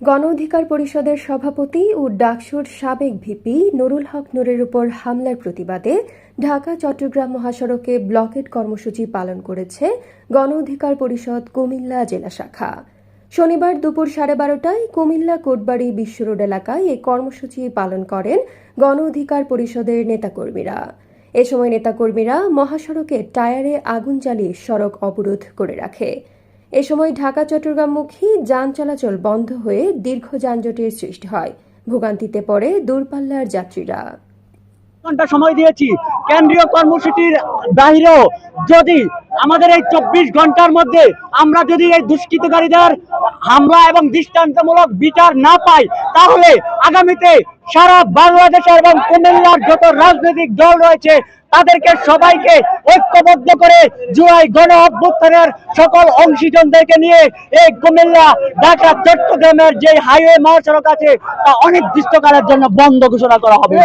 গণ অধিকার পরিষদের সভাপতি ও ডাকসুর সাবেক ভিপি নুরুল হক নূরের উপর হামলার প্রতিবাদে ঢাকা, চট্টগ্রাম মহাসড়কে ব্লকেট কর্মসূচি পালন করেছে গণ অধিকার পরিষদ কুমিল্লা জেলা শাখা। শনিবার দুপুর সাড়ে বারোটায় কুমিল্লা কোটবাড়ি বিশ্ব রোড এলাকায় এই কর্মসূচি পালন করেন গণ অধিকার পরিষদের নেতাকর্মীরা। এ সময় নেতাকর্মীরা মহাসড়কে টায়ারে আগুন জ্বালিয়ে সড়ক অবরোধ করে রাখে। এ সময় ঢাকা চট্টগ্রামমুখী যান চলাচল বন্ধ হয়ে দীর্ঘ যানজটের সৃষ্টি হয়। ভোগান্তিতে পড়ে দূরপাল্লার যাত্রীরা। ঘণ্টা সময় দিয়েছি। কেন্দ্রীয় কর্মসূচির বাহিরেও যদি আমাদের এই চব্বিশ ঘণ্টার মধ্যে আমরা যদি এই দুষ্কৃতকারীদের হামলা এবং দৃষ্টান্তমূলক বিচার না পাই, তাহলে আগামীতে সারা বাংলাদেশের এবং কুমিল্লার যত রাজনৈতিক দল রয়েছে, তাদেরকে সবাইকে ঐক্যবদ্ধ করে জুলাই গণ অভ্যুত্থানের সকল অংশীজনদেরকে নিয়ে এই কুমিল্লা, ঢাকা, চট্টগ্রামের যে হাইওয়ে মহাসড়ক আছে, তা অনির্দিষ্টকালের জন্য বন্ধ ঘোষণা করা হবে।